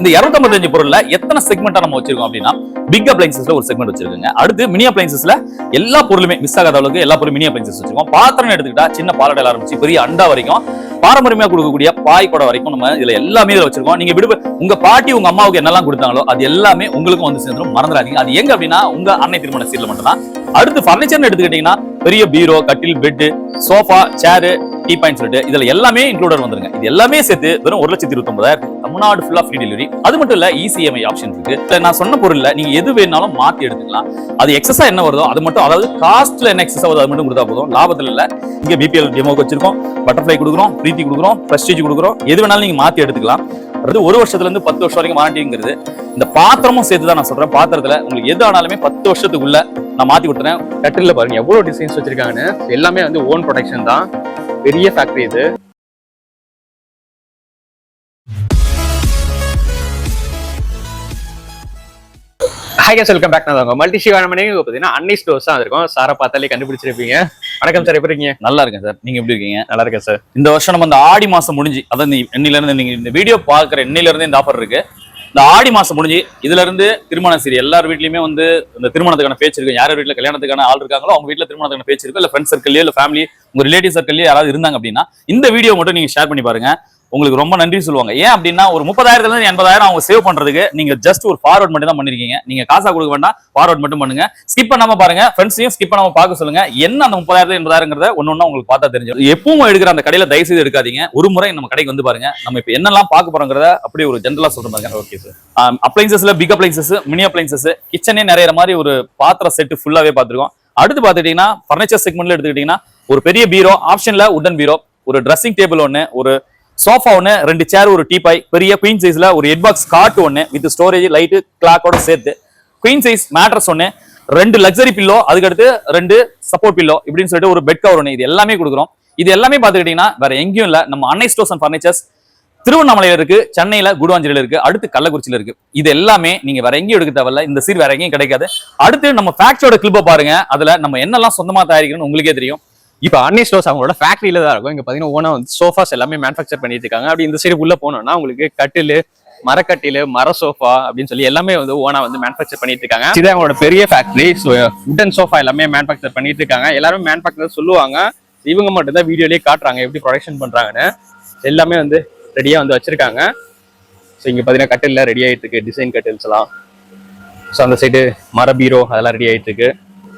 இந்த 255 பொருள்ல எத்தனை செக்மெண்டா நம்ம வச்சிருக்கோம் அப்படின்னா பிக் அப்ளைன்சஸ்ல ஒரு செக்மெண்ட் வச்சிருக்கோங்க. அடுத்து மினி அப்ளைன்சஸ்ல எல்லா பொருளுமே மிஸ் ஆகாத அளவுக்கு எல்லா பொருளும் மினி அப்ளைன்சஸ் வச்சிருக்கோம். பாத்திரம் எடுத்துக்கிட்டா சின்ன பாலடையில ஆரம்பிச்சு பெரிய அண்டா வரைக்கும் பாரம்பரியமா கொடுக்கக்கூடிய பாய் குடம் வரைக்கும் நம்ம இதுல எல்லாமே இதுல வச்சிருக்கோம். நீங்க விடுப்பு உங்க பாட்டி உங்க அம்மாவுக்கு என்னெல்லாம் கொடுத்தாங்களோ அது எல்லாமே உங்களுக்கும் வந்து சேர்ந்துடும் மறந்துடாதீங்க. அது எங்க அப்படின்னா உங்க அன்னை திருமண சீரில் மட்டும் தான் அடுத்து பர்னிச்சர்னு எடுத்துக்கிட்டீங்கன்னா பெரிய பீரோ கட்டில் bed sofa chair tea point சொல்லிட்டு இதுல எல்லாமே இன்க்ளூடட் வந்துருங்க. இது எல்லாமே சேர்த்து வெறும் ஒரு லட்சத்தி இருபத்தி ஒன்பதாயிரம் தமிழ்நாடு ஃபுல்லா ஃப்ரீ டெலிவரி அது மட்டும் இல்ல இசிஎம்ஐ ஆப்ஷன் இருக்கு. நான் சொன்ன பொருள்ல நீங்க எது வேணாலும் மாத்தி எடுத்துக்கலாம். அது எக்ஸஸா என்ன வருதோ அது மட்டும் அதாவது காஸ்ட்ல என்ன எக்ஸஸ் ஆகுதோ அது மட்டும் கொடுத்தா போதும். லாபத்துல இல்ல. இங்க பிபிஎல் டெமோக்கு வச்சிருக்கோம். பட்டர்ஃப்ளை கொடுக்குறோம் பிரீத்தி கொடுக்குறோம் பிரஸ்டீஜ் கொடுக்குறோம். எது வேணாலும் நீங்க மாத்தி எடுத்துக்கலாம். அது ஒரு வருஷத்துல இருந்து பத்து வருஷம் வரைக்கும் வாரண்டிங்கிறது இந்த பாத்திரமும் சேர்த்து தான் நான் சொல்றேன். பாத்திரத்துல உங்களுக்கு எது ஆனாலுமே பத்து வருஷத்துக்குள்ள நான் மாத்தி கொடுத்துறேன். கட்டில பாருங்க எவ்வளவு டிசைன்ஸ் வச்சிருக்காங்கன்னு. எல்லாமே வந்து ஓன் ப்ரொடக்ஷன் தான். பெரிய ஃபேக்டரி இது. ஹாய் கேஸ் வெல்கம் பேக் நான் மல்டி ஷிவான மணி பார்த்தீங்கன்னா அன்னி ஸ்டோர்ஸ் தான் இருக்கும் சாரை பார்த்தாலே கண்டுபிடிச்சிருப்பீங்க. வணக்கம் சார் எப்படி இருக்கீங்க? நல்லா இருக்கேன் சார் நீங்க எப்படி இருக்கீங்க? நல்லா இருக்கேன் சார் இந்த வருஷம் நம்ம இந்த ஆடி மாசம் முடிஞ்சு இந்த இன்னில இருந்து நீங்க இந்த வீடியோ பாக்குற இன்னில இருந்து இந்த ஆஃபர் இருக்கு. இந்த ஆடி மாசம் முடிஞ்சு இதுல இருந்து திருமண சரி எல்லார் வீட்லயுமே வந்து இந்த திருமணத்துக்கான பேச்சு இருக்கு. யார் வீட்டுல கல்யாணத்துக்கான ஆள் இருக்காங்களோ அவங்க வீட்டுல திருமணத்துக்கான பேச்சு இருக்கு. இல்ல ஃப்ரெண்ட் சர்க்கிள்லயோ இல்ல ஃபேமிலி உங்க ரிலேட்டிவ் சர்க்கிள்லயோ யாராவது இருந்தாங்க அப்படின்னா இந்த வீடியோ மட்டும் நீங்க ஷேர் பண்ணி பாருங்க. உங்களுக்கு ரொம்ப நன்றி சொல்லுவாங்க. ஏன் அப்படின்னா ஒரு முப்பதாயிரத்துல இருந்து எண்பதாயிரம் அவங்க சேவ் பண்றதுக்கு நீங்க ஜஸ்ட் ஒரு ஃபார்வர்ட் மட்டும் தான் பண்ணிருக்கீங்க. நீங்க காசா கொடுக்க வேண்டாம் ஃபார்வர்ட் மட்டும் பண்ணுங்க. ஸ்கிப் பண்ணாம பாருங்க ஃப்ரெண்ட்ஸையும் ஸ்கிப் பண்ணாம பார்க்க சொல்லுங்க. என்ன அந்த முப்பதாயிரத்து எண்பதாயிரங்கிறத ஒன்னு ஒண்ணா உங்களுக்கு பார்த்தா தெரிஞ்சு எப்பவும் எடுக்கிற அந்த கடையில தயவு செய்து எடுக்காதீங்க. ஒரு முறை நம்ம கடைக்கு வந்து பாருங்க. நம்ம இப்ப என்னெல்லாம் பார்க்க போறோங்கிறத அப்படியே ஒரு ஜென்ரலா சொல்ற பாருங்க ஓகே சார் அப்ளைன்சஸ்ல பிக் அப்ளைன்சஸ் மினி அப்ளைன்சஸ் கிச்சனே நிறைய மாதிரி ஒரு பாத்திர செட் ஃபுல்லாவே பார்த்திருக்கோம். அடுத்து பார்த்துட்டீங்கன்னா ஃபர்னிச்சர் செக்மெண்ட்ல எடுத்துக்கிட்டீங்கன்னா ஒரு பெரிய பீரோ ஆப்ஷன்ல உடன் பீரோ ஒரு ட்ரெஸ்ஸிங் டேபிள் ஒன்னு ஒரு சோஃபா ஒன்று ரெண்டு சேர் ஒரு டீபாய் பெரிய குயின் சைஸில் ஒரு ஹெட் பாக்ஸ் காட் ஒன்று வித் ஸ்டோரேஜ் லைட்டு கிளாக்கோட சேர்த்து. குயின் சைஸ் மேட்ரஸ் ஒன்று ரெண்டு லக்ஸரி பில்லோ அதுக்கடுத்து ரெண்டு சப்போர்ட் பில்லோ இப்படின்னு சொல்லிட்டு ஒரு பெட் கவர் ஒன்று இது எல்லாமே கொடுக்குறோம். இது எல்லாமே பார்த்துக்கிட்டிங்கன்னா வேற எங்கேயும் இல்லை. நம்ம அன்னை ஸ்டோர்ஸ் அண்ட் ஃபர்னிச்சர்ஸ் திருவண்ணாமலையில இருக்கு சென்னையில குடுவாஞ்சலியில் இருக்கு அடுத்து கள்ளக்குறிச்சியில் இருக்கு. இது எல்லாமே நீங்க வேற எங்கேயும் எடுக்க தேவையில்ல. இந்த சீர் வேற எங்கேயும் கிடைக்காது. அடுத்து நம்ம ஃபேக்டரியோட கிளிப்பை பாருங்க. அதுல நம்ம என்னெல்லாம் சொந்தமா தயாரிக்கணும்னு உங்களுக்கே தெரியும். இப்போ அன்னி ஸ்டோர்ஸ் அவங்களோட ஃபேக்ட்ரியில தான் இருக்கும். இங்க பாத்தீங்கன்னா ஓனா வந்து சோஃபாஸ் எல்லாமே மேனுஃபேக்சர் பண்ணிட்டு இருக்காங்க. அப்படி இந்த சைடு உள்ள போனோம்னா உங்களுக்கு கட்டில் மரக்கட்டில் மர சோஃபா அப்படின்னு சொல்லி எல்லாமே வந்து ஓனா வந்து மேனுஃபேக்சர் பண்ணிட்டு இருக்காங்க. இது அவங்களோட பெரிய ஃபேக்டரி உடன் சோஃபா எல்லாமே மேனுஃபேக்சர் பண்ணிட்டு இருக்காங்க. எல்லாரும் மேனுஃபேக்சர் சொல்லுவாங்க. இவங்க மட்டும் தான் வீடியோலயே காட்டுறாங்க எப்படி ப்ரொடக்ஷன் பண்றாங்கன்னு. எல்லாமே வந்து ரெடியா வந்து வச்சிருக்காங்க. ஸோ இங்க பாத்தீங்கன்னா கட்டில் ரெடி ஆயிட்டு இருக்கு. டிசைன் கட்டில்ஸ் எல்லாம். ஸோ அந்த சைடு மர பீரோ அதெல்லாம் ரெடி ஆயிட்டு இருக்கு.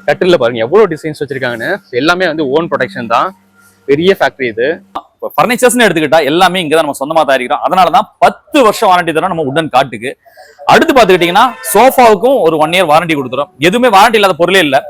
கட்டில் பாருங்க எவ்வளோ டிசைன்ஸ் வச்சிருக்காங்கன்னு. எல்லாமே வந்து ஓன் ப்ரொடக்ஷன் தான். பெரிய ஃபேக்டரி இது. இப்போ ஃபர்னிச்சர்ஸ்னு எடுத்துக்கிட்டா எல்லாமே இங்க தான் நம்ம சொந்தமா தயாரிக்கிறோம். அதனால தான் பத்து வருஷம் வாரண்டி தரோம் நம்ம உடன் காட்டுக்கு. அடுத்து பார்த்துக்கிட்டிங்கன்னா சோஃபாவுக்கும் ஒரு ஒன் இயர் வாரண்டி கொடுத்துரும் எதுவுமே வாரண்டி இல்லாத பொருளே இல்லை.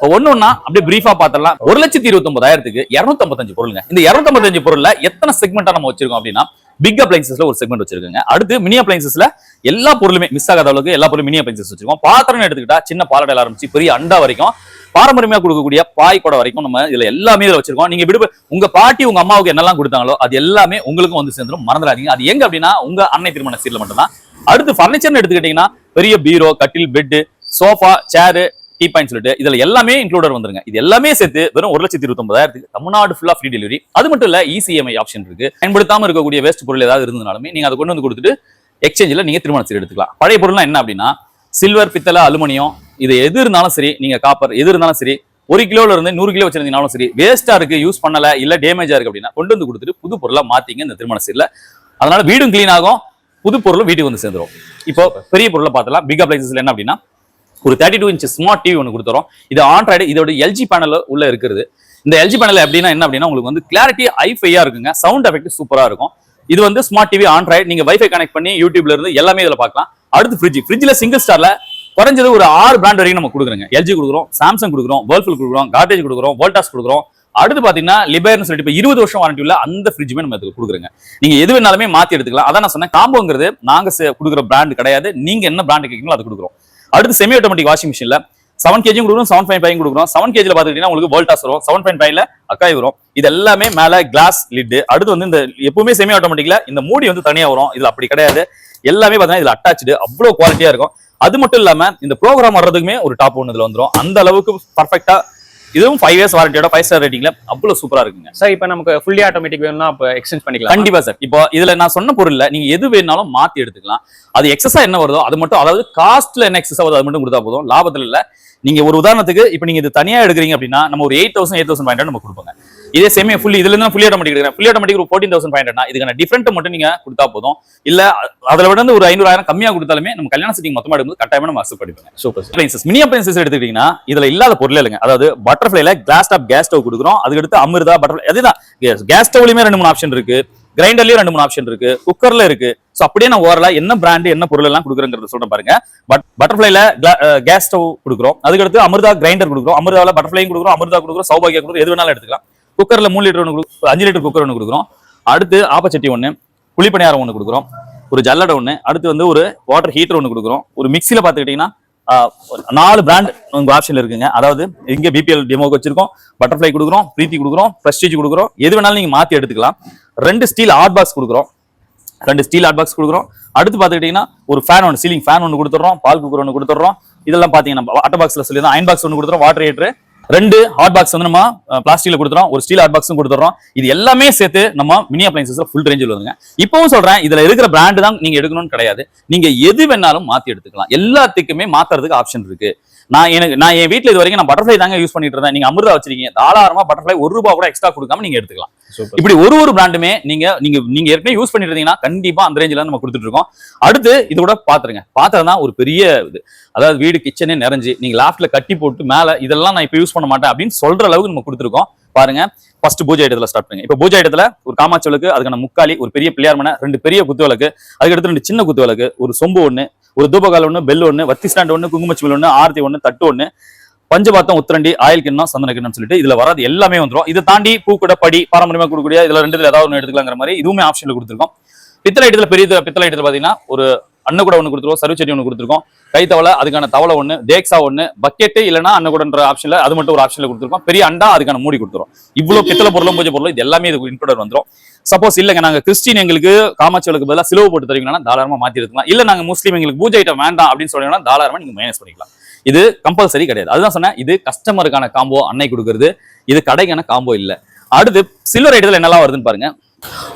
இப்போ ஒண்ணு அப்படியே பிரீஃபா பாத்திரலாம். ஒரு லட்சத்தி இருபத்தி ஒன்பதாயிரத்துக்கு இருநூத்தம்பத்தஞ்சு பொருளுங்க. இந்த இருநூத்தம்பத்தஞ்சு பொருள்ல எத்தனை செக்மெண்டா நம்ம வச்சிருக்கோம் அப்படின்னா பிக் அப்ளைன்சஸ்ல ஒரு செக்மெண்ட் வச்சிருக்கோங்க. அடுத்து மினி அப்ளைன்சஸ்ல எல்லா பொருளுமே மிஸ் ஆகாத அளவுக்கு எல்லா பொருளும் மினி அப்ளைன்சஸ் வச்சிருக்கோம். பாத்திரம் எடுத்துக்கிட்டா சின்ன பாலடையில ஆரம்பிச்சு பெரிய அண்டா வரைக்கும் பாரம்பரியமா கொடுக்கக்கூடிய பாய் குடம் வரைக்கும் நம்ம இதுல எல்லாமே இதுல வச்சிருக்கோம். நீங்க விடுப்பு உங்க பாட்டி உங்க அம்மாவுக்கு என்னெல்லாம் கொடுத்தாங்களோ அது எல்லாமே உங்களுக்கும் வந்து சேர்ந்துடும் மறந்துடாதீங்க. அது எங்க அப்படின்னா உங்க அன்னை திருமண சீர்ல மட்டும்தான். அடுத்து ஃபர்னிச்சர்னு எடுத்துக்கிட்டீங்கன்னா பெரிய பீரோ கட்டில் bed sofa chair tea point சொல்லிட்டு இதுல எல்லாமே இன்க்ளூடர் வந்துருங்க. இது எல்லாமே சேர்த்து வெறும் ஒரு லட்சத்தி இருபத்தி ஒன்பதாயிரத்துக்கு தமிழ்நாடு ஃபுல்லா ஃப்ரீ டெலிவரி அது மட்டும் இல்ல இசிஎம்ஐ ஆப்ஷன் இருக்கு. பயன்படுத்தாம இருக்கக்கூடிய வேஸ்ட் பொருள் ஏதாவது இருந்தனாலுமே நீங்க அதை கொண்டு வந்து கொடுத்துட்டு எக்ஸ்சேஞ்சில் நீங்க திருமண சீர் எடுத்துக்கலாம். பழைய பொருள்லாம் என்ன அப்படின்னா சில்வர் பித்தளை அலுமினியம் இது எது இருந்தாலும் சரி நீங்க காப்பர் எது இருந்தாலும் சரி ஒரு கிலோல இருந்து நூறு கிலோ வச்சிருந்தீங்கனாலும் சரி வேஸ்டா இருக்கு யூஸ் பண்ணல இல்ல டேமேஜா இருக்கு அப்படின்னா கொண்டு வந்து கொடுத்துட்டு புது பொருளாக மாற்றிங்க இந்த திருமண சீர்ல. அதனால வீடும் க்ளீன் ஆகும் புது பொருளும் வீட்டுக்கு வந்து சேர்ந்துரும். இப்போ பெரிய பொருளை பார்த்தலாம் பிக் அப்ளைசஸ்ல என்ன அப்படின்னா ஒரு thirty two inch smart TV ஒன்று கொடுத்துறோம். இது ஆண்ட்ராய்டு இதோட எல்ஜி பேனல் உள்ள இருக்கிறது. இந்த எல்ஜி பேனல் அப்படின்னா என்ன அப்படின்னா உங்களுக்கு வந்து கிளாரிட்டி ஐஃபையா இருக்குங்க. சவுண்ட் எஃபெக்ட் சூப்பரா இருக்கும். இது வந்து ஸ்மார்ட் டிவி ஆண்ட்ராய்டு நீங்க வைஃபை கனெக்ட் பண்ணி யூடியூப்ல இருந்து எல்லாமே இதுல பார்க்கலாம். அடுத்து ஃப்ரிட்ஜ் ஃப்ரிட்ஜ்ல சிங்கிள் ஸ்டார்ல குறைஞ்சது ஒரு ஆறு பிராண்ட் வரைக்கும் நம்ம கொடுக்குறோங்க. எல்ஜி கொடுக்குறோம் சாம்சங் கொடுக்குறோம் வேர்ல்ஃபுல் கொடுக்குறோம் கார்டேஜ் கொடுக்குறோம் வோல்டாஸ் கொடுக்குறோம். அடுத்து பாத்தீங்கன்னா லிபர்னு சொல்லிட்டு இப்போ இருபது வருஷம் வாரண்டி உள்ள அந்த ஃப்ரிட்ஜுமே நம்ம இதுக்கு கொடுக்குறோங்க. நீங்க எது வேணாலுமே மாத்தி எடுத்துக்கலாம். அதான் நான் சொன்னேன் காம்போங்கிறது நாங்க கொடுக்குற பிராண்ட் கிடையாது. நீங்க என்ன பிராண்ட் கேட்கீங்களோ அது கொடுக்குறோம். அடுத்து செமி ஆட்டோமேட்டிக் வாஷிங் மிஷின்ல செவன் கேஜியும் கொடுக்குறோம் செவன் பாயிண்ட் ஃபைவ் கொடுக்குறோம் செவன் கேஜில பாத்துக்கிட்டீங்கன்னா உங்களுக்கு வோல்டாஸ் வரும். செவன் பாயிண்ட் ஃபைவ்ல அக்காய் வரும். இது எல்லாமே மேல கிளாஸ் லிட் அடுத்து வந்து இந்த எப்பவுமே செமி ஆட்டோமேட்டிக்ல இந்த மூடி வந்து தனியா வரும். இதுல அப்படி கிடையாது. எல்லாமே பாத்தீங்கன்னா இதுல அட்டாச்சு அவ்வளவு குவாலிட்டியா இருக்கும். அது மட்டும் இல்லாம இந்த ப்ரோக்ராம் வர்றதுக்குமே ஒரு டாப் ஒன்று இதுல வந்துடும் அந்த அளவுக்கு பர்ஃபெக்டா இதுவும் ஃபைவ் இயர்ஸ் வாரண்டியோட ஃபைவ் ஸ்டார் ரேட்டிங்ல அவ்வளவு சூப்பரா இருக்குங்க. சார் இப்போ நமக்கு ஃபுல்லி ஆட்டோமேட்டிக் வேணும்னா அப்போ எக்ஸ்சேஞ்ச் பண்ணிக்கலாம். கண்டிப்பா சார் இப்போ இதுல நான் சொன்ன பொருள்ல நீங்க எது வேணாலும் மாத்தி எடுத்துக்கலாம். அது எக்ஸஸா என்ன வருதோ அது மட்டும் அதாவது காஸ்ட்ல என்ன எக்ஸஸ் வருதோ அது மட்டும் கொடுத்தா போதும். லாபத்துல இல்ல. நீங்க ஒரு உதாரணத்துக்கு இப்போ நீங்க இது தனியா எடுக்கிறீங்க அப்படின்னா நம்ம ஒரு eight thousand eight thousand five நம்ம கொடுப்போங்க. இதே செமி ஃபுல்லி இதுல இருந்து ஃபுல்லி ஆட்டோமேட்டிக் எடுக்கிறேன். ஆட்டோமேட்டிக் ஒரு ஃபோர்டீன் தௌசண்ட் ஃபைவ் ஹண்ட்ரட்னா இதுக்கான டிஃபரெண்ட் மட்டும் நீங்க கொடுத்தா போதும். இல்ல அதுல விட வந்து ஒரு ஐநூறாயிரம் கம்மியா கொடுத்தாலுமே நம்ம கல்யாண செட்டிங் மொத்தமா எடுக்கும்போது கட்டாயமா நம்ம அக்செப்ட் பண்ணிப்போங்க. சூப்பர் அப்ளைன்சஸ் மினி அப்ளைன்சஸ் எடுத்துக்கிட்டீங்கன்னா இதுல இல்லாத பொருள் இல்லைங்க. அதாவது பட்டர்ஃபிளைல கிளாஸ் டாப் கேஸ் ஸ்டவ் கொடுக்குறோம். அதுக்கடுத்து அமிர்தா பட்டர்ஃபிளை அதுதான். கேஸ் ஸ்டவ்லயுமே ரெண்டு மூணு ஆப்ஷன் இருக்கு. கிரைண்டர்லயும் ரெண்டு மூணு ஆப்ஷன் இருக்கு. குக்கர்ல இருக்கு. ஸோ அப்படியே நான் ஓரலா என்ன பிராண்ட் என்ன பொருள் எல்லாம் கொடுக்குறேங்கிறத சொல்றேன் பாருங்க. பட் பட்டர்ஃபிளைல கேஸ் ஸ்டவ் கொடுக்குறோம். அதுக்கடுத்து அமிர்தா கிரைண்டர் கொடுக்குறோம். அமிர்தாவில் பட்டர்ஃபிளையும் கொடுக்குறோம். அமிர்தா கொடுக்குறோம். சௌபாகியா கொடுக்குறோம். எது வேணாலும் எடுத்துக்கலாம். குக்கர்ல மூணு லிட்டர் ஒன்று அஞ்சு லிட்டர் குக்கர் ஒன்று கொடுக்குறோம். அடுத்து ஆப்பச்சட்டி ஒன்று குழிப்பணியாரம் ஒன்று கொடுக்குறோம். ஒரு ஜல்லடை ஒன்று அடுத்து வந்து ஒரு வாட்டர் ஹீட்டர் ஒன்று கொடுக்குறோம். ஒரு மிக்சியில் பார்த்துக்கிட்டிங்கன்னா நாலு பிராண்ட் உங்க ஆப்ஷன்ல இருக்குங்க. அதாவது இங்க பிபிஎல் டெமோக்கு வச்சிருக்கோம். பட்டர்ஃப்ளை கொடுக்குறோம் பிரீத்தி கொடுக்குறோம் பிரஸ்டீஜ் கொடுக்குறோம். எது வேணாலும் நீங்க மாத்தி எடுத்துக்கலாம். ரெண்டு ஸ்டீல் ஹாட் பாக்ஸ் கொடுக்குறோம். ரெண்டு ஸ்டீல் ஹாட் பாக்ஸ் கொடுக்குறோம். அடுத்து பார்த்துக்கிட்டிங்கன்னா ஒரு ஃபேன் ஒன்று சீலிங் ஃபேன் ஒன்று கொடுத்துட்றோம். பால் குக்கர் ஒன்று கொடுத்துட்றோம். இதெல்லாம் பார்த்தீங்கன்னா வாட்டர் பாக்ஸில் சொல்லி அயன் பாக்ஸ் ஒன்று கொடுத்துறோம் வாட்டர் ஹீட்டர் ரெண்டு ஹாட் பாக்ஸ் வந்து நம்ம பிளாஸ்டிக்ல கொடுத்துறோம். ஒரு ஸ்டீல் ஹாட் பாக்ஸும் கொடுத்துறோம். இது எல்லாமே சேர்த்து நம்ம மினி அப்ளைன்சஸ் ஃபுல் ரேஞ்சில் வருங்க. இப்பவும் சொல்றேன் இதுல இருக்கிற பிராண்ட் தான் நீங்க எடுக்கணும்னு கிடையாது. நீங்க எது வேணாலும் மாத்தி எடுத்துக்கலாம். எல்லாத்துக்குமே மாத்துறதுக்கு ஆப்ஷன் இருக்கு. நான் எனக்கு நான் என் வீட்ல இது வரைக்கும் நான் பட்டர்ஃப்ளை தாங்க யூஸ் பண்ணிட்டு இருந்தேன். நீங்க அமிர்தா வச்சிருக்கீங்க. தாராளமா பட்டர்ஃப்ளை ஒரு ரூபா கூட எக்ஸ்ட்ரா கொடுக்காம நீங்க எடுத்துக்கலாம். இப்படி ஒரு ஒரு பிராண்டுமே நீங்க நீங்க நீங்க ஏற்கனவே யூஸ் பண்ணிட்டு இருந்தீங்கன்னா கண்டிப்பா அந்த ரேஞ்சில நம்ம கொடுத்துட்டு இருக்கோம். அடுத்து இது கூட பாத்துருங்க. பாத்திரம் தான் ஒரு பெரிய இது. அதாவது வீடு கிச்சனே நிறைஞ்சு நீங்க லாஃப்ட்ல கட்டி போட்டு மேல இதெல்லாம் நான் இப்ப யூஸ் பண்ண மாட்டேன் அப்படின்னு சொல்ற அளவுக்கு நம்ம கொடுத்துருக்கோம். பாருங்க ஃபர்ஸ்ட் பூஜை இடத்துல ஸ்டார்ட் பண்ணுங்க. இப்ப பூஜை இடத்துல ஒரு காமாச்சவளுக்கு அதுக்கான முக்காலி ஒரு பெரிய பிள்ளையார் மனை ரெண்டு பெரிய குத்து விளக்கு அதுக்கடுத்து ரெண்டு சின்ன குத்து விளக்கு ஒரு சொம்பு ஒண்ணு ஒரு தூபகால் ஒண்ணு பெல் ஒண்ணு வத்தி ஸ்டாண்ட் ஒண்ணு குங்குமச்சிமல் ஒண்ணு ஆர்த்தி ஒண்ணு தட்டு ஒண்ணு பஞ்சபாத்தம் உத்திரண்டி ஆயில் கிண்ணம் சந்தன கிண்ணம் சொல்லிட்டு இதுல வராது எல்லாமே வந்துரும். இதை தாண்டி பூக்கூட படி பாரம்பரியமா கொடுக்கக்கூடிய இதுல ரெண்டுல ஏதாவது ஒன்று எடுத்துக்கலாங்கிற மாதிரி இதுவுமே ஆப்ஷன்ல கொடுத்துருக்கோம். பித்தளை இடத்துல பெரிய பித்தளை இடத்துல பாத்தீங்கன்னா ஒரு அன்னக்கூட ஒன்று கொடுத்துருவோம் சர்வச்செடி ஒன்று கொடுத்துருக்கோம். கைத்தவளை அதுக்கான தவளை ஒன்று தேக்ஸா ஒன்று பக்கெட்டு இல்லைன்னா அன்னக்கூடன்ற ஆப்ஷன்ல அது மட்டும் ஒரு ஆப்ஷன்ல கொடுத்துருக்கோம். பெரிய அண்டா அதுக்கான மூடி கொடுத்துரும் இவ்வளவு பித்தளை பொருளும் பூஜை பொருளும் இது எல்லாமே இது இன்க்ளூடர் வந்துரும். சப்போஸ் இல்லைங்க நாங்க கிறிஸ்டின் எங்களுக்கு காமாட்சிகளுக்கு பதிலாக சிலுவை போட்டு தருவீங்கன்னா தாராளமா மாத்தி எடுத்துக்கலாம் இல்ல நாங்க முஸ்லீம் எங்களுக்கு பூஜை ஐட்டம் வேண்டாம் அப்படின்னு சொன்னீங்கன்னா தாராளமா நீங்க மைனஸ் பண்ணிக்கலாம். இது கம்பல்சரி கிடையாது. அதுதான் சொன்னேன் இது கஸ்டமருக்கான காம்போ அன்னை கொடுக்கறது. இது கடைக்கான காம்போ இல்ல. அடுத்து சில்வர் ஐட்டத்துல என்னெல்லாம் வருதுன்னு பாருங்க.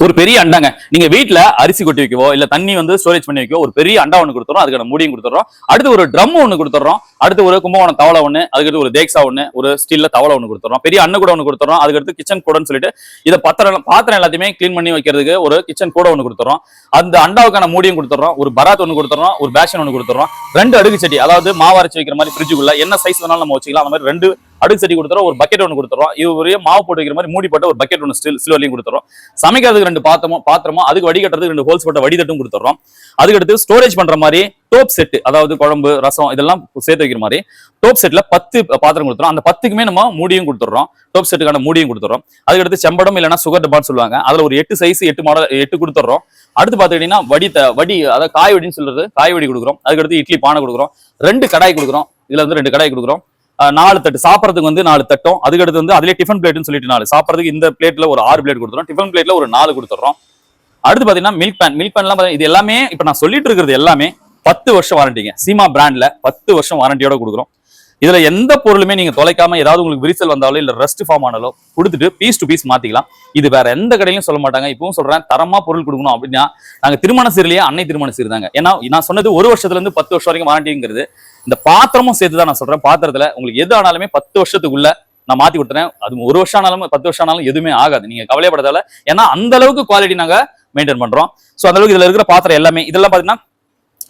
ஒரு பெரிய அண்டாங்க. நீங்க வீட்ல அரிசி கொட்டி வைக்கவோ இல்ல தண்ணி வந்து ஸ்டோரேஜ் பண்ணி வைக்கவோ ஒரு பெரிய அண்டா ஒன்று கொடுத்துறோம். அதுக்கான மூடியும் கொடுத்துறோம். அடுத்து ஒரு ட்ரம் ஒன்று கொடுத்துறோம். அடுத்து ஒரு கும்பகோணம் தவளை ஒன்று அதுக்கடுத்து ஒரு தேக்ஸா ஒன்று ஒரு ஸ்டீல்ல தவளை ஒன்று கொடுத்துறோம். பெரிய அண்ணு கூட ஒன்று கொடுத்துறோம். அதுக்கடுத்து கிச்சன் கூடன்னு சொல்லிட்டு இதை பாத்திரம் பாத்திரம் எல்லாத்தையுமே கிளீன் பண்ணி வைக்கிறதுக்கு ஒரு கிச்சன் கூட ஒன்று கொடுத்துறோம். அந்த அண்டாவுக்கான மூடியும் கொடுத்துறோம். ஒரு பராத் ஒன்று கொடுத்துறோம். ஒரு பேஷன் ஒன்று கொடுத்துறோம். ரெண்டு அடுக்கு செடி அதாவது மாவு வைக்கிற மாதிரி ஃப்ரிட்ஜுக்குள்ள என்ன சைஸ் வேணாலும் நம்ம வச்சுக்கலாம். அந்த மாதிரி ரெண்டு அடுக்கு சட்டி கொடுத்துறோம் ஒரு பக்கெட் ஒன்று கொடுத்துறோம். இது மாவு போட்டு வைக்கிற மாதிரி மூடி போட்ட ஒரு பக்கெட் ஒன்று ஸ்டில் சில்வர்லையும் கொடுத்துறோம். சமைக்கிறதுக்கு ரெண்டு பாத்திரமோ பாத்திரமோ அதுக்கு வடிகட்டுறதுக்கு ரெண்டு ஹோல்ஸ் போட்ட வடிதட்டும் கொடுத்துறோம். அதுக்கடுத்து ஸ்டோரேஜ் பண்ற மாதிரி டோப் செட் அதாவது குழம்பு ரசம் இதெல்லாம் சேர்த்து வைக்கிற மாதிரி டோப் செட்ல பத்து பாத்திரம் கொடுத்துறோம். அந்த பத்துக்குமே நம்ம மூடியும் கொடுத்துறோம். டோப் செட்டுக்கான மூடியும் கொடுத்துறோம். அதுக்கடுத்து செம்படம் இல்லைன்னா சுகர் டப்பான்னு சொல்லுவாங்க. அதுல ஒரு எட்டு சைஸ் எட்டு மாடல் எட்டு கொடுத்துறோம். அடுத்து பாத்துக்கிட்டீங்கன்னா வடி த- வடி அதாவது காய் வடின்னு சொல்றது காய் வடி கொடுக்குறோம். அதுக்கடுத்து இட்லி பானை கொடுக்குறோம். ரெண்டு கடாய் கொடுக்குறோம். இதுல வந்து ரெண்டு கடாய் கொடுக்குறோம். நாலு தட்டு. சாப்பிட்றதுக்கு வந்து நாலு தட்டும். அதுக்கடுத்து வந்து அதுலேயே டிஃபன் பிளேட்னு சொல்லிட்டு நாலு. சாப்பிட்றதுக்கு இந்த பிளேட்ல ஒரு ஆறு பிளேட் கொடுத்துறோம் டிஃபன் பிளேட்ல ஒரு நாலு கொடுத்துறோம் அடுத்து பாத்தீங்கன்னா மில்க் பேன் மில்க் பேன்லாம் பாத்தீங்கன்னா இது எல்லாமே இப்ப நான் சொல்லிட்டு இருக்கிறது எல்லாமே பத்து வருஷம் வாரண்டிங்க சீமா பிராண்ட்ல பத்து வருஷம் வாரண்டியோட கொடுக்குறோம். இதுல எந்த பொருளுமே நீங்க தொலைக்காம ஏதாவது உங்களுக்கு விரிசல் வந்தாலோ இல்ல ரெஸ்ட் ஃபார்ம் ஆனாலோ கொடுத்துட்டு பீஸ் டு பீஸ் மாத்திக்கலாம். இது வேற எந்த கடையிலும் சொல்ல மாட்டாங்க. இப்பவும் சொல்றேன் தரமா பொருள் கொடுக்கணும் அப்படின்னா நாங்க திருமண சீர்லயே அன்னை திருமண சீர் தாங்க. ஏன்னா நான் சொன்னது ஒரு வருஷத்துல இருந்து பத்து வருஷம் வரைக்கும் வாரண்டிங்கிறது இந்த பாத்திரமும் சேர்த்து தான் நான் சொல்றேன். பாத்திரத்துல உங்களுக்கு எது ஆனாலுமே பத்து வருஷத்துக்குள்ள நான் மாத்தி கொடுத்துறேன். அது ஒரு வருஷம் ஆனாலும் பத்து வருஷம் ஆனாலும் எதுவுமே ஆகாது. நீங்க கவலைப்படாதால ஏன்னா அந்த அளவுக்கு குவாலிட்டி நாங்க மெயின்டைன் பண்றோம். சோ அந்த அளவுக்கு இதுல இருக்கிற பாத்திரம் எல்லாமே இதெல்லாம் பாத்தீங்கன்னா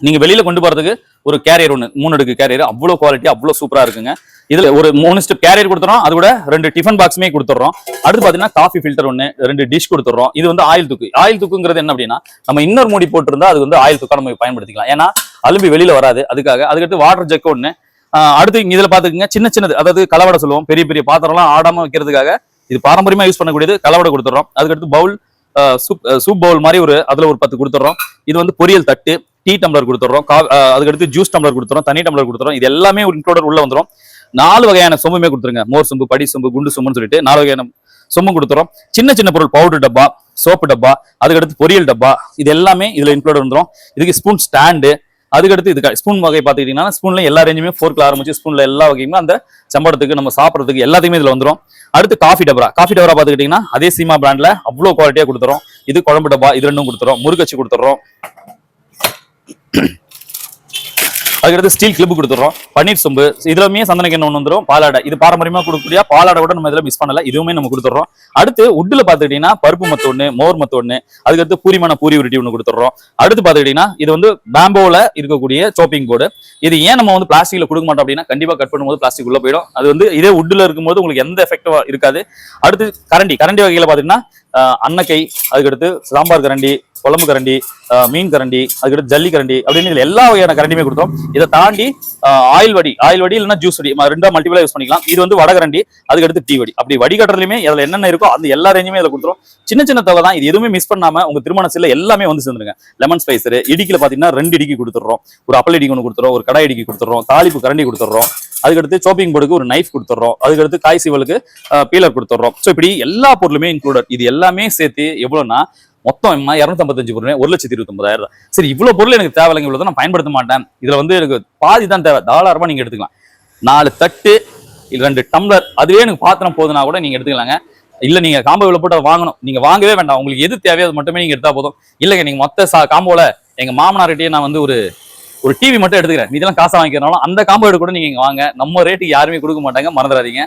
நீங்க வெளியில கொண்டு போறதுக்கு ஒரு கேரியர் ஒன்று மூணு அடுக்கு கேரியர் அவ்வளோ குவாலிட்டி அவ்வளோ சூப்பரா இருக்குங்க. இதுல ஒரு மூணு ஸ்டெப் கேரியர் கொடுத்துறோம். அது கூட ரெண்டு டிஃபன் பாக்ஸுமே கொடுத்துறோம். அடுத்து பாத்தீங்கன்னா காஃபி ஃபில்டர் ஒன்று ரெண்டு டிஷ் கொடுத்துறோம். இது வந்து ஆயில் தூக்கு. ஆயில் தூக்குங்கிறது என்ன அப்படின்னா நம்ம இன்னொரு மூடி போட்டிருந்தா அது வந்து ஆயில் தூக்கா நம்ம பயன்படுத்திக்கலாம். ஏன்னா அலும்பி வெளியில வராது. அதுக்காக அதுக்கடுத்து வாட்டர் ஜக் ஒன்று அடுத்து இங்க இதுல பாத்துக்கங்க சின்ன சின்னது. அதாவது கலவடை சொல்லுவோம். பெரிய பெரிய பாத்திரம்லாம் ஆடாம வைக்கிறதுக்காக இது பாரம்பரியமா யூஸ் பண்ணக்கூடியது கலவடை கொடுத்துறோம். அதுக்கடுத்து பவுல் சூப் சூப் பவுல் மாதிரி ஒரு அதுல ஒரு பத்து கொடுத்துறோம். இது வந்து பொரியல் தட்டு டீ டம்ளர் கொடுத்துறோம். கா- அதுக்கடுத்து ஜூஸ் டம்ளர் கொடுத்துறோம். தனி டம்ளர் கொடுத்துறோம். இது எல்லாமே ஒரு இன்க்ளூடர் உள்ள வந்துடும் நாலு வகையான சொம்புமே கொடுத்துருங்க. மோர் சொம்பு படி சொம்பு குண்டு சொம்புன்னு சொல்லிட்டு நாலு வகையான சொம்பு கொடுத்துறோம். சின்ன சின்ன பொருள் பவுடர் டப்பா சோப்பு டப்பா அதுக்கடுத்து பொரியல் டப்பா இது எல்லாமே இதுல இன்க்ளூட் வந்துடும் இதுக்கு ஸ்பூன் ஸ்டாண்டு அதுக்கடுத்து இது ஸ்பூன் வகை பார்த்துக்கிட்டீங்கன்னா ஸ்பூன்ல எல்லா ரேஞ்சுமே ஃபோர்க்கில் ஆரம்பிச்சு ஸ்பூன்ல எல்லா வகையுமே அந்த சம்பளத்துக்கு நம்ம சாப்பிட்றதுக்கு எல்லாத்தையுமே இதில் வந்துரும். அடுத்து காஃபி டபரா காஃபி டபரா பார்த்துக்கிட்டிங்கன்னா அதே சீமா பிராண்டில் அவ்வளோ குவாலிட்டியாக கொடுத்துறோம். இது குழம்பு டப்பா இது ரெண்டும் கொடுத்துறோம். முருகச்சி கொடுத்துறோம். அதுக்கடுத்து ஸ்டீல் கிளிப் கொடுத்துறோம் பன்னீர் சொம்பு இதுலமே சந்தனக்கு என்ன ஒன்று வந்துடும் பாலாடை. இது பாரம்பரியமா கொடுக்கக்கூடிய பாலாடை கூட நம்ம இதில் மிஸ் பண்ணல. இதுவுமே நம்ம கொடுத்துறோம் அடுத்து உட்ல பாத்துக்கிட்டீங்கன்னா பருப்பு மத்து ஒன்று மோர் மத்து ஒன்று அதுக்கடுத்து பூரிமான பூரி உருட்டி ஒன்று கொடுத்துறோம் அடுத்து பாத்துக்கிட்டீங்கன்னா இது வந்து பேம்போல இருக்கக்கூடிய சோப்பிங் போர்டு இது ஏன் நம்ம வந்து பிளாஸ்டிக்ல கொடுக்க மாட்டோம் அப்படின்னா கண்டிப்பா கட் பண்ணும்போது பிளாஸ்டிக் உள்ள போயிடும். அது வந்து இதே உட்ல இருக்கும்போது உங்களுக்கு எந்த எஃபெக்டும் இருக்காது. அடுத்து கரண்டி. கரண்டி வகையில பாத்தீங்கன்னா அன்னக்கை அதுக்கடுத்து சாம்பார் கரண்டி குழம்பு கரண்டி மீன் கரண்டி அதுக்கடுத்து ஜல்லி கரண்டி அப்படின்னு எல்லா வகையான கரண்டியுமே கொடுத்தோம். இதை தாண்டி ஆயில் வடி ஆயில் வடி இல்லைன்னா ஜூஸ் வடி ரெண்டா மல்டிபிளா யூஸ் பண்ணிக்கலாம். இது வந்து வடகரண்டி அதுக்கடுத்து டீ வடி. அப்படி வடிகட்டுறதுலையுமே அதுல என்னென்ன இருக்கோ அந்த எல்லா ரேஞ்சுமே இதில் கொடுத்துரும். சின்ன சின்ன தொகை தான் இது எதுவுமே மிஸ் பண்ணாம உங்க திருமண சீல எல்லாமே வந்து சேர்ந்துருங்க. லெமன் ஸ்பைசர் இடிக்கில் பாத்தீங்கன்னா ரெண்டு இடிக்கி கொடுத்துட்றோம். ஒரு அப்பல் இடிக்கு ஒன்று கொடுத்துறோம் ஒரு கடை இடிக்கி கொடுத்துறோம் தாளிப்பு கரண்டி கொடுத்துட்றோம். அதுக்கடுத்து சோப்பிங் போர்டுக்கு ஒரு நைஃப் கொடுத்துட்றோம். அதுக்கடுத்து காய் சீவலுக்கு பீலர் கொடுத்துட்றோம். ஸோ இப்படி எல்லா பொருளுமே இன்க்ளூடட் இது எல்லாமே சேர்த்து எவ்வளவுன்னா மொத்தம் இரநூத்தம்பத்தஞ்சு பொருள் ஒரு லட்சத்தி இருபத்தொன்பதாயிரம் சரி இவ்வளவு பொருள் எனக்கு தேவையில்லைங்க இவ்வளவு நான் பயன்படுத்த மாட்டேன். இதுல வந்து எனக்கு பாதி தான் தேவை. தாராளமா நீங்க எடுத்துக்கலாம். நாலு தட்டு ரெண்டு டம்ளர் அதுவே எனக்கு பாத்திரம் போதுனா கூட நீங்க எடுத்துக்கலாங்க. இல்ல நீங்க காம்போ இவ்வளவு போட்டு வாங்கணும். நீங்க வாங்கவே வேண்டாம். உங்களுக்கு எது தேவையோ அது மட்டுமே நீங்க எடுத்தா போதும். இல்லைங்க நீங்க மொத்த சா காம்போல எங்க மாமனார்கிட்டயே நான் வந்து ஒரு ஒரு டிவி மட்டும் எடுத்துக்கிறேன். இதெல்லாம் காசை வாங்கிக்கிறனாலும் அந்த காம்போ எடுக்க கூட நீங்க இங்கே வாங்க. நம்ம ரேட்டுக்கு யாருமே கொடுக்க மாட்டாங்க. மறந்துடாதீங்க.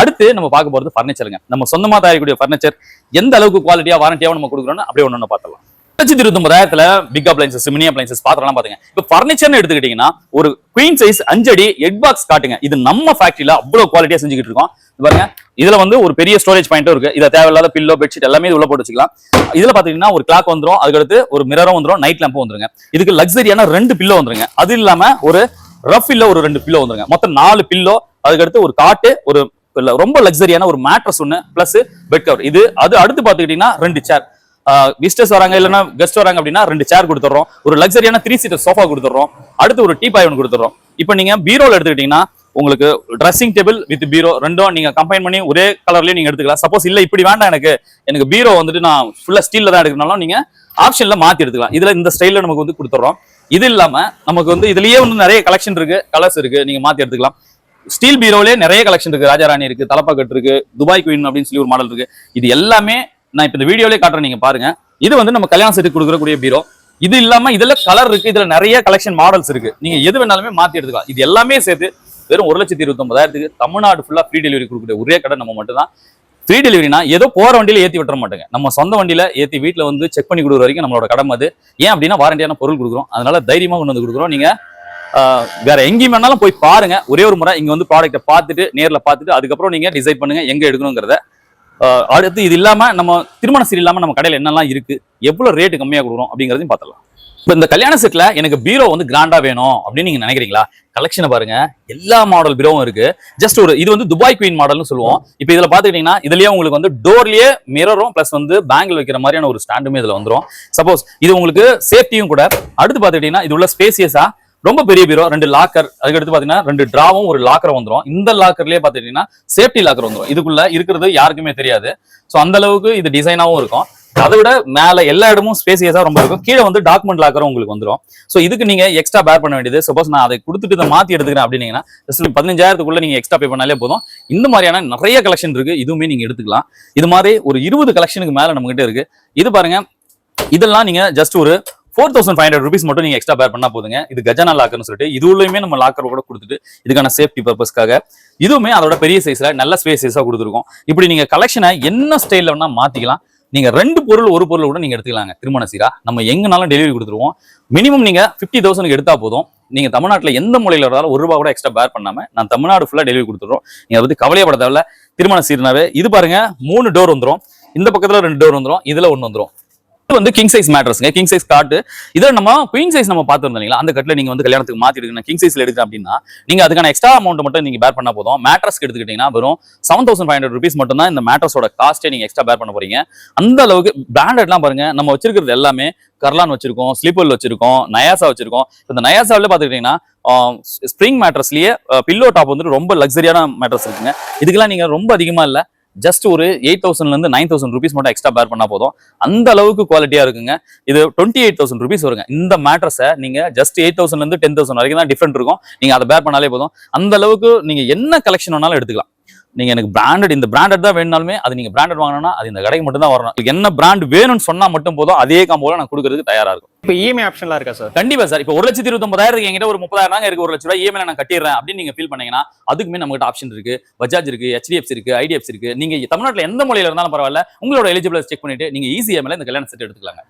அடுத்து நம்ம பார்க்க போறது ஃபர்னிச்சருங்க நம்ம சொந்தமா தயாரிக்கக்கூடிய ஃபர்னிச்சர் எந்த அளவுக்கு குவாலிட்டியா வாரண்டியாவும் நம்ம கொடுக்குறோம்னு அப்படியே ஒன்று ஒன்று பார்த்துலாம் லட்சத்தி இருபத்தொன்பதாயிரத்துல பிக் அப்ளைன்சஸ் மினி அப்ளைன்சஸ் பாத்திரம்லாம் பாத்துங்க. இப்போ ஃபர்னிச்சர்னு எடுத்துக்கிட்டீங்கன்னா ஒரு குவீன் சைஸ் அஞ்சு அடி எட் பாக்ஸ் காட்டுங்க. இது நம்ம ஃபேக்டரியில அவ்வளவு குவாலிட்டியா செஞ்சுக்கிட்டு இருக்கோம். பாருங்க இதுல வந்து ஒரு பெரிய ஸ்டோரேஜ் பாயிண்ட்டும் இருக்கு. இதை தேவையில்லாத பில்லோ பெட்ஷீட் எல்லாமே உள்ள போட்டு வச்சுக்கலாம். இதுல பாத்தீங்கன்னா ஒரு கிளாக் வந்துடும் அதுக்கடுத்து ஒரு மிரரும் வந்துடும் நைட் லேம்பும் வந்துருங்க. இதுக்கு லக்ஸரியான ரெண்டு பில்லோ வந்துருங்க. அது இல்லாம ஒரு ரஃப் இல்ல ஒரு ரெண்டு பில்லோ வந்துருங்க. மொத்தம் நாலு பில்லோ அதுக்கடுத்து ஒரு காட்டு ஒரு ரொம்ப லக்ஸரியான ஒரு மேட்ரஸ் ஒன்று பிளஸ் பெட் கவர் இது அது அடுத்து பார்த்துக்கிட்டீங்கன்னா ரெண்டு சேர் விசிட்டர்ஸ் வராங்க இல்லைன்னா கெஸ்ட் வராங்க அப்படின்னா ரெண்டு சேர் கொடுத்துறோம் ஒரு லக்ஸரியான த்ரீ சீட்டர் சோஃபா கொடுத்துறோம் அடுத்து ஒரு டீ பாய் ஒன்று கொடுத்துறோம் இப்போ நீங்க பீரோல எடுத்துக்கிட்டீங்கன்னா உங்களுக்கு ட்ரெஸ்ஸிங் டேபிள் வித் பீரோ ரெண்டும் நீங்க கம்பைன் பண்ணி ஒரே கலர்லயும் நீங்க எடுத்துக்கலாம். சப்போஸ் இல்ல இப்படி வேண்டாம் எனக்கு. எனக்கு பீரோ வந்துட்டு நான் ஃபுல்லா ஸ்டீல்ல தான் எடுக்கணும்னாலும் நீங்க ஆப்ஷன்ல மாத்தி எடுத்துக்கலாம். இதுல இந்த ஸ்டைல்ல நமக்கு வந்து கொடுத்துறோம் இது இல்லாம நமக்கு வந்து இதுலயே வந்து நிறைய கலெக்ஷன் இருக்கு கலர்ஸ் இருக்கு. நீங்க மாத்தி எடுத்துக்கலாம். ஸ்டீல் பீரோலே நிறைய கலெக்ஷன் இருக்கு. ராஜாராணி இருக்கு தலப்பாக்கட் இருக்கு துபாய் குயின் அப்படின்னு சொல்லி ஒரு மாடல் இருக்கு. இது எல்லாமே நான் இப்ப இந்த வீடியோலே காட்டுறேன் நீங்க பாருங்க. இது வந்து நம்ம கல்யாண செட்டு கொடுக்கக்கூடிய பீரோ. இது இல்லாம இதுல கலர் இருக்கு இதுல நிறைய கலெக்ஷன் மாடல்ஸ் இருக்கு. நீங்க எது வேணாலுமே மாத்தி எடுத்துக்கலாம். இது எல்லாமே சேர்த்து வெறும் ஒரு லட்சத்தி இருபத்தி ஒன்பதாயிரத்துக்கு தமிழ்நாடு ஃபுல்லா ஃப்ரீ டெலிவரி கொடுக்கக்கூடிய ஒரே கடை நம்ம மட்டும் தான் ஃப்ரீ டெலிவரினா ஏதோ போற வண்டியில ஏத்தி விட்டுற மாட்டேங்க. நம்ம சொந்த வண்டியில ஏத்தி வீட்டுல வந்து செக் பண்ணி கொடுக்குற வரைக்கும் நம்மளோட கடமை அது. ஏன் அப்படின்னா வாரண்டியான பொருள் கொடுக்குறோம். அதனால தைரியமா கொண்டு வந்து கொடுக்குறோம். நீங்க வேற எங்கேயும் வேணாலும் போய் பாருங்க. ஒரே ஒரு முறை இங்க வந்து ப்ராடக்ட்டை பார்த்துட்டு நேரில் பார்த்துட்டு அதுக்கப்புறம் நீங்க டிசைட் பண்ணுங்க எங்க எடுக்கணுங்கிறத. அடுத்து இது இல்லாம நம்ம திருமண சீர் இல்லாம நம்ம கடையில் என்னெல்லாம் இருக்கு எவ்வளவு ரேட்டு கம்மியாக கொடுக்குறோம் அப்படிங்கறதையும் பார்த்தலாம் இப்போ இந்த கல்யாண செட்ல எனக்கு பீரோ வந்து கிராண்டா வேணும் அப்படின்னு நீங்க நினைக்கிறீங்களா? கலெக்ஷனை பாருங்க. எல்லா மாடல் பீரோவும் இருக்கு. ஜஸ்ட் ஒரு இது வந்து துபாய் குயின் மாடல்னு சொல்லுவோம். இப்போ இதுல பாத்துக்கிட்டீங்கன்னா இதுலயே உங்களுக்கு வந்து டோர்லயே மிரரும் பிளஸ் வந்து பேங்கில் வைக்கிற மாதிரியான ஒரு ஸ்டாண்டுமே இதுல வந்துடும் சப்போஸ் இது உங்களுக்கு சேஃப்டியும் கூட. அடுத்து பாத்துக்கிட்டீங்கன்னா இது உள்ள ஸ்பேசியஸா ரொம்ப பெரிய பீரோ ரெண்டு லாக்கர் அதுக்கடுத்து பாத்தீங்கன்னா ரெண்டு டிராவும் ஒரு லாக்கர் வந்துடும் இந்த லாக்கர்லயே பாத்துக்கிட்டீங்கன்னா சேஃப்டி லாக்கர் வந்துடும் இதுக்குள்ள இருக்கிறது யாருக்குமே தெரியாது. ஸோ அந்த அளவுக்கு இது டிசைனாவும் இருக்கும். அதை விட மேல எல்லா இடமும் ஸ்பேசியஸா ரொம்ப இருக்கும். கீழே வந்து டாக்குமெண்ட் லாக்கரும் உங்களுக்கு வந்துரும். ஸோ இதுக்கு நீங்க எக்ஸ்ட்ரா பேர் பண்ண வேண்டியது. சப்போஸ் நான் அதை கொடுத்துட்டு இதை மாத்தி எடுத்துக்கிறேன் அப்படின்னீங்கன்னா ஜஸ்ட் பதினஞ்சாயிரத்துக்குள்ள நீங்க எக்ஸ்ட்ரா பே பண்ணாலே போதும். இந்த மாதிரியான நிறைய கலெக்ஷன் இருக்கு. இதுவுமே நீங்க எடுத்துக்கலாம். இது மாதிரி ஒரு இருபது கலெக்ஷனுக்கு மேல நம்ம கிட்ட இருக்கு. இது பாருங்க. இதெல்லாம் நீங்க ஜஸ்ட் ஒரு four thousand five hundred rupees மட்டும் நீங்க எக்ஸ்ட்ரா பேர் பண்ணா போதுங்க. இது கஜானா லாக்கர்னு சொல்லிட்டு இது உள்ளயுமே நம்ம லாக்கர் கூட கொடுத்துட்டு இதுக்கான சேஃப்டி பர்பஸ்க்காக இதுவுமே அதோட பெரிய சைஸ்ல நல்ல ஸ்பேஸ் சைஸாக கொடுத்துருக்கோம். இப்படி நீங்க கலெக்ஷனை என்ன ஸ்டைல்ல வேணா மாத்திக்கலாம். நீங்க ரெண்டு பொருள் ஒரு பொருள் கூட நீங்க எடுத்துக்கலாங்க. திருமண சீரா நம்ம எங்கனாலும் டெலிவரி கொடுத்துருவோம். மினிமம் நீங்க ஃபிஃப்டி தௌசண்ட் எடுத்தா போதும். நீங்க தமிழ்நாட்டில் எந்த மூலையில இருந்தாலும் ஒரு ரூபா கூட எக்ஸ்ட்ரா பேர் பண்ணாம நான் தமிழ்நாடு ஃபுல்லா டெலிவரி கொடுத்துருவோம் நீங்க அதை பத்தி கவலையப்பட தேவையில்ல. திருமண சீர்னாவே இது பாருங்க மூணு டோர் வந்துடும் இந்த பக்கத்துல ரெண்டு டோர் வந்துடும் இதுல ஒன்று வந்துடும் வந்து கிங் சைஸ் மேட்ரஸ்ங்க கிங் சைஸ் காட்டு இதை நம்ம குயின் சைஸ் நம்ம பார்த்துருந்தோம் அந்த கட்டில நீங்க வந்து கல்யாணத்துக்கு மாத்தி எடுக்கணும். கிங் சைஸ்ல எடுக்கிறேன் அப்படின்னா நீங்கள் அதுக்கான எக்ஸ்ட்ரா அமௌண்ட் மட்டும் நீங்கள் பேர் பண்ணால் போதும். மேட்ரஸ்க்கு எடுத்துக்கிட்டீங்கன்னா வெறும் seven thousand five hundred rupees மட்டும் தான் இந்த மேட்ரஸோட காஸ்ட்டே நீங்க எக்ஸ்ட்ரா பேர் பண்ண போறீங்க. அந்த அளவுக்கு பிராண்டட்லாம் பாருங்க. நம்ம வச்சிருக்கிறது எல்லாமே கர்லான் வச்சிருக்கோம் ஸ்லீப்பர் வச்சிருக்கோம் நயாசா வச்சிருக்கோம். இந்த நயாசாவில் பாத்துக்கிட்டீங்கன்னா ஸ்ப்ரிங் மேட்ரஸ்லேயே பில்லோ டாப் வந்துட்டு ரொம்ப லக்ஸரியான மேட்ரஸ் இருக்குங்க. இதுக்கெல்லாம் நீங்க ரொம்ப அதிகமா இல்லை. ஜஸ்ட் ஒரு எயிட் தௌசண்ட்ல இருந்து நைன் தௌசண்ட் ருபீஸ் மட்டும் எக்ஸ்ட்ரா பேர் பண்ணால் போதும். அந்த அளவுக்கு குவாலிட்டியா இருக்குங்க. இது டுவெண்ட்டி எயிட் தௌசண்ட் ருபீஸ் வருங்க. இந்த மேட்ரஸை நீங்க ஜஸ்ட் எயிட் தௌசண்ட்ல இருந்து டென் தௌசண்ட் வரைக்கும் தான் டிஃப்ரெண்ட் இருக்கும். நீங்க அதை பேர் பண்ணாலே போதும். அந்த அளவுக்கு நீங்க என்ன கலெக்ஷன் வேணாலும் எடுத்துக்கலாம். நீங்க எனக்கு பிராண்டட் இந்த பிராண்டட் தான் வேணும்னாலுமே அது நீங்க பிராண்டட் வாங்கணும்னா அது இந்த கடைக்கு மட்டும் தான் வரணும் என்ன பிராண்ட் வேணும்னு சொன்னா மட்டும் போதும். அதே காம்போல நான் கொடுக்கறதுக்கு தயாரா இருக்கும். இப்போ இஎம்ஐ ஆப்ஷன்லாம் இருக்கா சார் கண்டிப்பா சார் இப்போ ஒரு லட்சத்தி இருபத்தொன்பதாயிரம் என்கிட்ட ஒரு முப்பதாயிரம் தாங்க இருக்கு. ஒரு லட்ச ரூபாய் இஎம்ஐ நான் கட்டிடுறேன் அப்படின்னு நீங்க ஃபீல் பண்ணீங்கன்னா அதுக்குமே நம்மகிட்ட ஆப்ஷன் இருக்கு. பஜாஜ் இருக்கு ஹெச்டிஎஃப்சி இருக்கு ஐடிஎஃப்சி இருக்கு. நீங்க தமிழ்நாட்டுல எந்த மொழியில இருந்தாலும் பரவாயில்ல. உங்களோட எலிஜிபிள் செக் பண்ணிட்டு நீங்க ஈஸியாக இந்த கல்யாண செட் எடுத்துக்கலாங்க.